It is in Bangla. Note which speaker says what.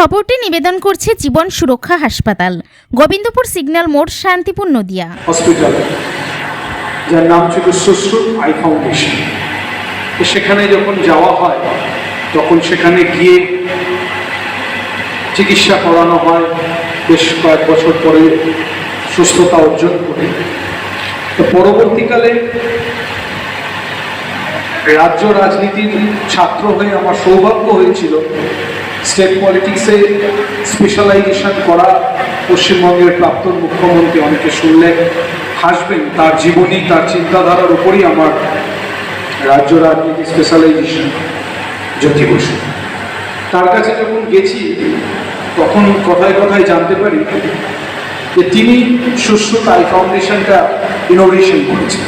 Speaker 1: খবরটি নিবেদন করছে জীবন সুরক্ষা হাসপাতাল। গোবিন্দপুর সিগন্যাল মোড়, শান্তিপুর, নদিয়া।
Speaker 2: হসপিটাল, যার নাম ছিল সুশ্রুত আই ফাউন্ডেশন। সেখানে যখন যাওয়া হয়, তখন সেখানে গিয়ে চিকিৎসা করানো হয়। বেশ কয়েক বছর পরে সুস্থতা অর্জন করে। তো পরবর্তীকালে রাজ্য রাজনীতির ছাত্র হয়ে আমার সৌভাগ্য হয়েছিল স্টেট পলিটিক্সে স্পেশালাইজেশন করা পশ্চিমবঙ্গের প্রাক্তন মুখ্যমন্ত্রী অনেকে শুনলে হাসবেন, তার জীবনী, তার চিন্তাধারার উপরই আমার রাজ্য রাজনীতি স্পেশালাইজেশন জ্যোতি বসু তার কাছে যখন গেছি, তখন কথায় কথায় জানতে পারি যে তিনি সুশ্রুত আই ফাউন্ডেশনটা ইনোভেশন করেছেন।